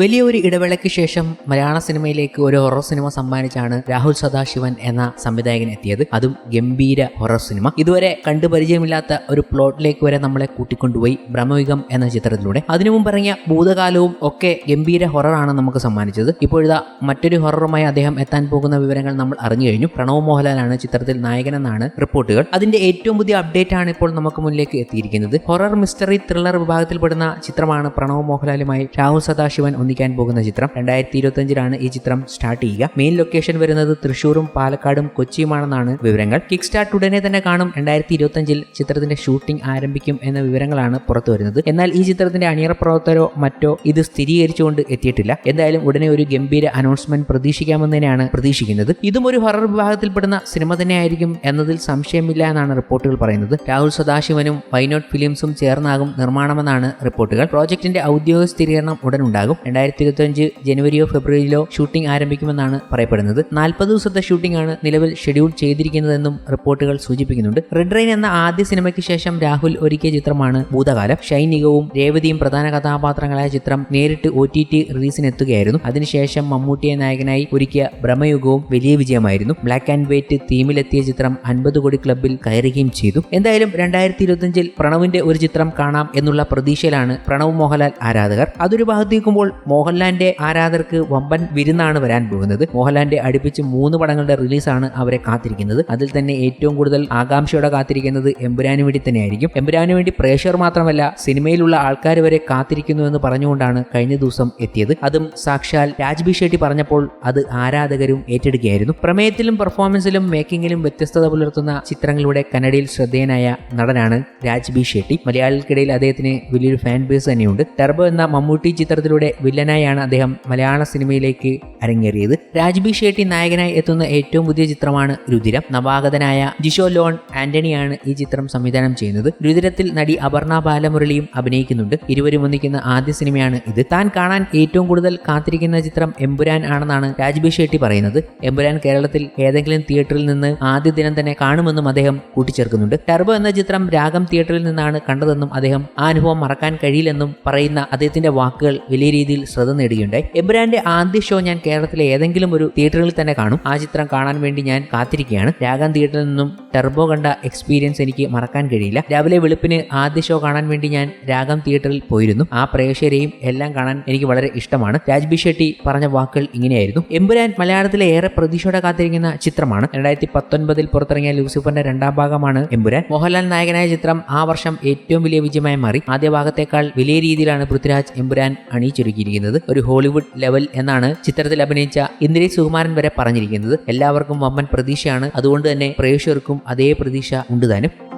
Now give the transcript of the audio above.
വലിയ ഒരു ഇടവേളയ്ക്ക് ശേഷം മലയാള സിനിമയിലേക്ക് ഒരു ഹൊറർ സിനിമ സമ്മാനിച്ചാണ് രാഹുൽ സദാശിവൻ എന്ന സംവിധായകൻ എത്തിയത്. അതും ഗംഭീര ഹൊറർ സിനിമ ഇതുവരെ കണ്ടു പരിചയമില്ലാത്ത ഒരു പ്ലോട്ടിലേക്ക് വരെ നമ്മളെ കൂട്ടിക്കൊണ്ടുപോയി ബ്രഹ്മയുഗം എന്ന ചിത്രത്തിലൂടെ. അതിനു മുമ്പ് ഇറങ്ങിയ ഭൂതകാലവും ഒക്കെ ഗംഭീര ഹൊററാണ് നമുക്ക് സമ്മാനിച്ചത്. ഇപ്പോഴിതാ മറ്റൊരു ഹൊററുമായി അദ്ദേഹം എത്താൻ പോകുന്ന വിവരങ്ങൾ നമ്മൾ അറിഞ്ഞു കഴിഞ്ഞു. പ്രണവ് മോഹൻലാലാണ് ചിത്രത്തിൽ നായകനെന്നാണ് റിപ്പോർട്ടുകൾ. അതിന്റെ ഏറ്റവും പുതിയ അപ്ഡേറ്റ് ആണ് ഇപ്പോൾ നമുക്ക് മുന്നിലേക്ക് എത്തിയിരിക്കുന്നത്. ഹൊറർ മിസ്റ്ററി ത്രില്ലർ വിഭാഗത്തിൽപ്പെടുന്ന ചിത്രമാണ് പ്രണവ് മോഹൻലാലുമായി രാഹുൽ സദാശിവൻ ഒന്നിക്കാൻ പോകുന്ന ചിത്രം. രണ്ടായിരത്തി ഇരുപത്തിയഞ്ചിലാണ് ഈ ചിത്രം സ്റ്റാർട്ട് ചെയ്യുക. മെയിൻ ലൊക്കേഷൻ വരുന്നത് തൃശൂരും പാലക്കാടും കൊച്ചിയുമാണെന്നാണ് വിവരങ്ങൾ. കിക്ക് സ്റ്റാർട്ട് ഉടനെ തന്നെ കാണും. രണ്ടായിരത്തി ഇരുപത്തിയഞ്ചിൽ ചിത്രത്തിന്റെ ഷൂട്ടിംഗ് ആരംഭിക്കും എന്ന വിവരങ്ങളാണ് പുറത്തു വരുന്നത്. എന്നാൽ ഈ ചിത്രത്തിന്റെ അണിയറ പ്രവർത്തകരോ മറ്റോ ഇത് സ്ഥിരീകരിച്ചുകൊണ്ട് എത്തിയിട്ടില്ല. എന്തായാലും ഉടനെ ഒരു ഗംഭീര അനൗൺസ്മെന്റ് പ്രതീക്ഷിക്കാമെന്ന് തന്നെയാണ് പ്രതീക്ഷിക്കുന്നത്. ഇതും ഒരു ഹൊറർ വിഭാഗത്തിൽപ്പെടുന്ന സിനിമ തന്നെയായിരിക്കും എന്നതിൽ സംശയമില്ല എന്നാണ് റിപ്പോർട്ടുകൾ പറയുന്നത്. രാഹുൽ സദാശിവനും വൈനോട്ട് ഫിലിംസും ചേർന്നാകും നിർമ്മാണമെന്നാണ് റിപ്പോർട്ടുകൾ. പ്രോജക്ടിന്റെ ഔദ്യോഗിക സ്ഥിരീകരണം ഉടൻ ഉണ്ടാകും. രണ്ടായിരത്തി ഇരുപത്തിയഞ്ച് ജനുവരിയോ ഫെബ്രുവരിയിലോ ഷൂട്ടിംഗ് ആരംഭിക്കുമെന്നാണ് പറയപ്പെടുന്നത്. നാൽപ്പത് ദിവസത്തെ ഷൂട്ടിംഗ് ആണ് നിലവിൽ ഷെഡ്യൂൾ ചെയ്തിരിക്കുന്നതെന്നും റിപ്പോർട്ടുകൾ സൂചിപ്പിക്കുന്നുണ്ട്. റെഡ് റെയിൻ എന്ന ആദ്യ സിനിമയ്ക്ക് ശേഷം രാഹുൽ ഒരുക്കിയ ചിത്രമാണ് ഭൂതകാലം. ഷൈനികവും രേവതിയും പ്രധാന കഥാപാത്രങ്ങളായ ചിത്രം നേരിട്ട് ഒ ടി ടി റിലീസിനെത്തുകയായിരുന്നു. അതിനുശേഷം മമ്മൂട്ടിയെ നായകനായി ഒരുക്കിയ ബ്രഹ്മയുഗവും വലിയ വിജയമായിരുന്നു. ബ്ലാക്ക് ആൻഡ് വൈറ്റ് തീമിലെത്തിയ ചിത്രം അൻപത് കോടി ക്ലബിൽ കയറുകയും ചെയ്തു. എന്തായാലും രണ്ടായിരത്തി ഇരുപത്തിയഞ്ചിൽ പ്രണവിന്റെ ഒരു ചിത്രം കാണാം എന്നുള്ള പ്രതീക്ഷയിലാണ് പ്രണവ് മോഹൻലാൽ ആരാധകർ. അതൊരു ഭാഗത്തേക്കുമ്പോൾ മോഹൻലാലിന്റെ ആരാധകർക്ക് വമ്പൻ വിരുന്നാണ് വരാൻ പോകുന്നത്. മോഹൻലാലിന്റെ അടുപ്പിച്ച് മൂന്ന് പടങ്ങളുടെ റിലീസാണ് അവരെ കാത്തിരിക്കുന്നത്. അതിൽ തന്നെ ഏറ്റവും കൂടുതൽ ആകാംക്ഷയോടെ കാത്തിരിക്കുന്നത് എമ്പുരാന് വേണ്ടി തന്നെയായിരിക്കും. എമ്പുരാന് വേണ്ടി പ്രേക്ഷകർ മാത്രമല്ല സിനിമയിലുള്ള ആൾക്കാർ വരെ കാത്തിരിക്കുന്നു എന്ന് പറഞ്ഞുകൊണ്ടാണ് കഴിഞ്ഞ ദിവസം എത്തിയത്. അതും സാക്ഷാൽ രാജ്ബി ഷെട്ടി പറഞ്ഞപ്പോൾ അത് ആരാധകരും ഏറ്റെടുക്കുകയായിരുന്നു. പ്രമേയത്തിലും പെർഫോമൻസിലും മേക്കിങ്ങിലും വ്യത്യസ്തത പുലർത്തുന്ന ചിത്രങ്ങളിലൂടെ കന്നഡയിൽ ശ്രദ്ധേയനായ നടനാണ് രാജ്ബി ഷെട്ടി. മലയാളികൾക്കിടയിൽ അദ്ദേഹത്തിന് വലിയൊരു ഫാൻ ബേസ് തന്നെയുണ്ട്. ടെർബോ എന്ന മമ്മൂട്ടി ചിത്രത്തിലൂടെ വില്ലനായാണ് അദ്ദേഹം മലയാള സിനിമയിലേക്ക് അരങ്ങേറിയത്. രാജ്ബി ഷെട്ടി നായകനായി എത്തുന്ന ഏറ്റവും പുതിയ ചിത്രമാണ് രുതിരം നവാഗതനായ ജിഷോ ലോൺ ആന്റണിയാണ് ഈ ചിത്രം സംവിധാനം ചെയ്യുന്നത്. രുതിരത്തിൽ നടി അപർണ ബാലമുരളിയും അഭിനയിക്കുന്നുണ്ട്. ഇരുവരും ഒന്നിക്കുന്ന ആദ്യ സിനിമയാണ് ഇത്. താൻ കാണാൻ ഏറ്റവും കൂടുതൽ കാത്തിരിക്കുന്ന ചിത്രം എമ്പുരാൻ ആണെന്നാണ് രാജ്ബി ഷെട്ടി പറയുന്നത്. എമ്പുരാൻ കേരളത്തിൽ ഏതെങ്കിലും തിയേറ്ററിൽ നിന്ന് ആദ്യ ദിനം തന്നെ കാണുമെന്നും അദ്ദേഹം കൂട്ടിച്ചേർക്കുന്നുണ്ട്. ടർബോ എന്ന ചിത്രം രാഗം തിയേറ്ററിൽ നിന്നാണ് കണ്ടതെന്നും അദ്ദേഹം ആ അനുഭവം മറക്കാൻ കഴിയില്ലെന്നും പറയുന്ന അദ്ദേഹത്തിന്റെ വാക്കുകൾ വലിയ രീതിയിൽ ശ്രദ്ധ നേടുകയുണ്ടായി എബ്രാന്റെ ആദ്യ ഷോ ഞാൻ കേരളത്തിലെ ഏതെങ്കിലും ഒരു തിയേറ്ററിൽ തന്നെ കാണും. ആ ചിത്രം കാണാൻ വേണ്ടി ഞാൻ കാത്തിരിക്കുകയാണ്. രാഗം തിയേറ്ററിൽ നിന്നും ടെർബോ കണ്ട എക്സ്പീരിയൻസ് എനിക്ക് മറക്കാൻ കഴിയില്ല. രാവിലെ വെളുപ്പിന് ആദ്യ ഷോ കാണാൻ വേണ്ടി ഞാൻ രാഗം തിയേറ്ററിൽ പോയിരുന്നു. ആ പ്രേക്ഷകരെയും എല്ലാം കാണാൻ എനിക്ക് വളരെ ഇഷ്ടമാണ്. രാജ്ബി ഷെട്ടി പറഞ്ഞ വാക്കുകൾ ഇങ്ങനെയായിരുന്നു. എമ്പുരാൻ മലയാളത്തിലെ ഏറെ പ്രതീക്ഷയോടെ കാത്തിരിക്കുന്ന ചിത്രമാണ്. രണ്ടായിരത്തി പത്തൊൻപതിൽ പുറത്തിറങ്ങിയ ലൂസിഫറിന്റെ രണ്ടാം ഭാഗമാണ് എമ്പുരാൻ. മോഹൻലാൽ നായകനായ ചിത്രം ആ വർഷം ഏറ്റവും വലിയ വിജയമായി മാറി. ആദ്യ ഭാഗത്തേക്കാൾ വലിയ രീതിയിലാണ് പൃഥ്വിരാജ് എമ്പുരാൻ അണിയിച്ചൊരുക്കിയിരിക്കുന്നത്. ഒരു ഹോളിവുഡ് ലെവൽ എന്നാണ് ചിത്രത്തിൽ അഭിനയിച്ച ഇന്ദ്രേഷ് സുകുമാരൻ വരെ പറഞ്ഞിരിക്കുന്നത്. എല്ലാവർക്കും വമ്പൻ പ്രതീക്ഷയാണ്. അതുകൊണ്ട് തന്നെ പ്രേക്ഷകർക്കും അതേ പ്രതീക്ഷ ഉണ്ട് താനും.